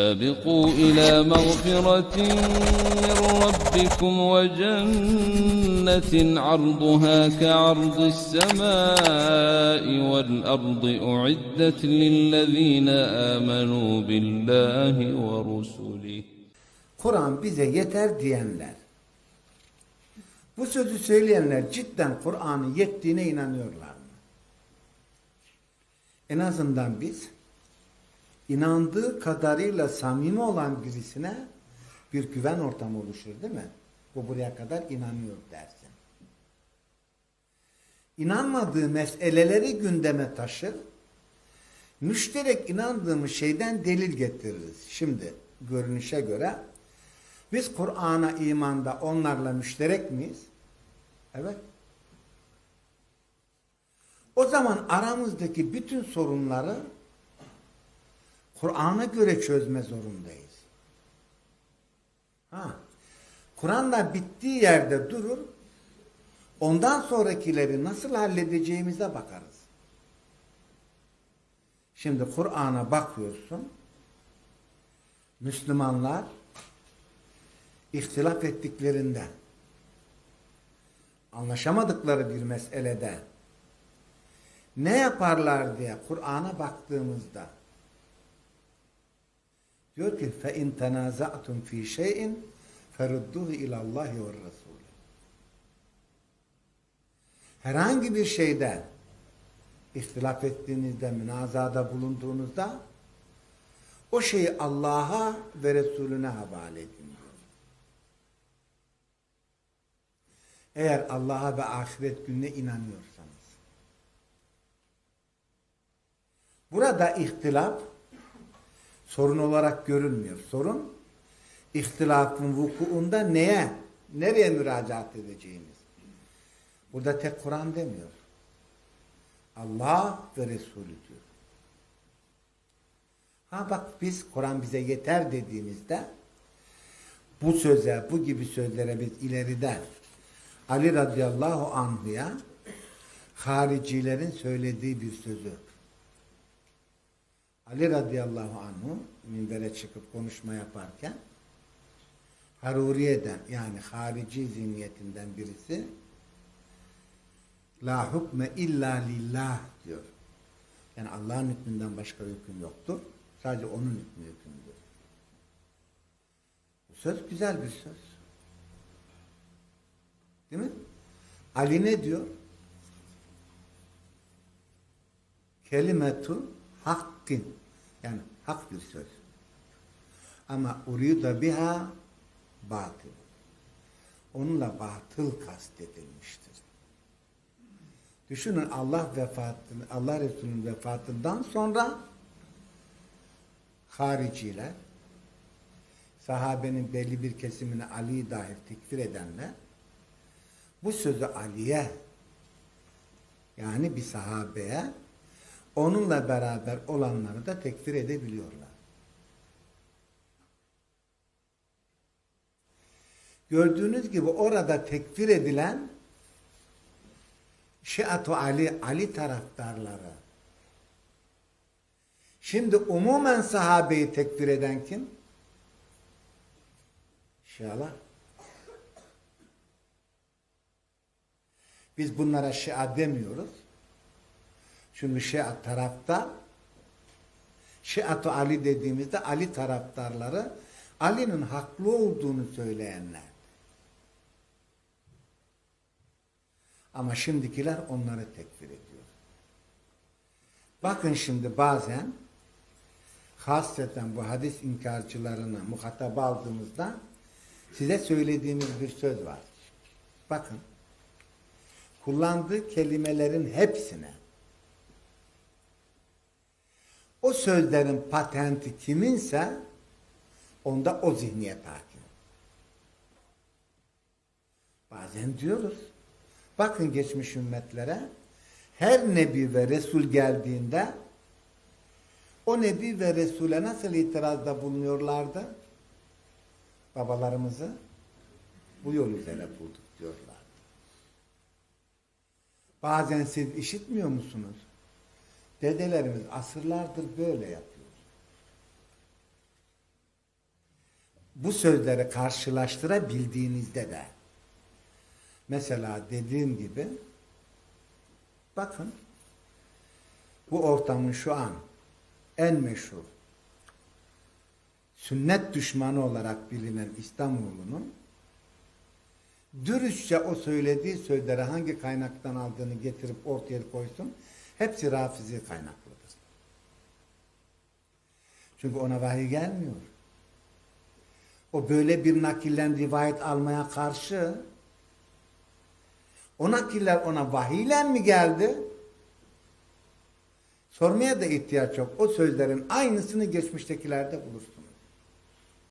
سابقوا إلى مغفرة من ربكم وجنة عرضها كعرض السماء والأرض أعدت للذين آمنوا بالله ورسله Kur'an bize yeter diyenler. Bu sözü söyleyenler cidden Kur'an'ın yettiğine inanıyorlar mı? En azından biz inandığı kadarıyla samimi olan birisine bir güven ortamı oluşur değil mi? Bu buraya kadar inanıyor dersin. İnanmadığı meseleleri gündeme taşır. Müşterek inandığımız şeyden delil getiririz. Şimdi görünüşe göre biz Kur'an'a imanda onlarla müşterek miyiz? Evet. O zaman aramızdaki bütün sorunları Kur'an'a göre çözme zorundayız. Ha. Kur'an'da bittiği yerde durur, ondan sonrakileri nasıl halledeceğimize bakarız. Şimdi Kur'an'a bakıyorsun, Müslümanlar ihtilaf ettiklerinde, anlaşamadıkları bir meselede ne yaparlar diye Kur'an'a baktığımızda Diyor ki fe in tenaza'tum fi şey'in ferudduhu ila Allah ve Resul. Herhangi bir şeyden ihtilaf ettiğinizde, münazada bulunduğunuzda o şeyi Allah'a ve Resulüne havale edin. Eğer Allah'a ve ahiret gününe inanıyorsanız. Burada ihtilaf sorun olarak görünmüyor. Sorun ihtilafın vukuunda neye, nereye müracaat edeceğimiz. Burada tek Kur'an demiyor. Allah ve Resulü diyor. Ha bak biz Kur'an bize yeter dediğimizde bu söze, bu gibi sözlere biz ileride Ali radıyallahu anh'ya haricilerin söylediği bir sözü. Ali radıyallahu anhu minbere çıkıp konuşma yaparken Haruriye'den yani harici zihniyetinden birisi La hukme illa lillah diyor. Yani Allah'ın hükmünden başka hüküm yoktur. Sadece onun hükmü hükümdür. Bu söz güzel bir söz. Değil mi? Ali ne diyor? Kelimetu hakkin. Yani hak bir söz. Ama urida biha batıl. Onunla batıl kastedilmiştir. Düşünün Allah vefatını, Allah Resulü'nün vefatından sonra hariciler, sahabenin belli bir kesimini Ali'yi dahi tekfir edenler, bu sözü Ali'ye, yani bir sahabeye, onunla beraber olanları da tekfir edebiliyorlar. Gördüğünüz gibi orada tekfir edilen Şiatu Ali, Ali taraftarları. Şimdi umumen sahabeyi tekfir eden kim? Şialar. Biz bunlara Şia demiyoruz. Çünkü Şia tarafta Şiatu Ali dediğimizde Ali taraftarları Ali'nin haklı olduğunu söyleyenler. Ama şimdikiler onları tekfir ediyor. Bakın şimdi bazen hasreten bu hadis inkarcılarına muhatap aldığımızda size söylediğimiz bir söz var. Bakın kullandığı kelimelerin hepsine o sözlerin patenti kiminse onda o zihniyet hakim. Bazen diyoruz Bakın geçmiş ümmetlere her nebi ve resul geldiğinde o nebi ve resule nasıl itirazda bulunuyorlardı? Babalarımızı bu yol üzere bulduk diyorlar. Bazen siz işitmiyor musunuz? Dedelerimiz asırlardır böyle yapıyor. bu sözleri karşılaştırabildiğinizde de mesela dediğim gibi bakın bu ortamın şu an en meşhur sünnet düşmanı olarak bilinen İstanbul'un dürüstçe o söylediği sözleri hangi kaynaktan aldığını getirip ortaya koysun. Hepsi rafizi kaynaklıdır. Çünkü ona vahiy gelmiyor. O böyle bir nakillen rivayet almaya karşı o nakiller ona vahiyle mi geldi? Sormaya da ihtiyaç yok. O sözlerin aynısını geçmiştekilerde bulursun.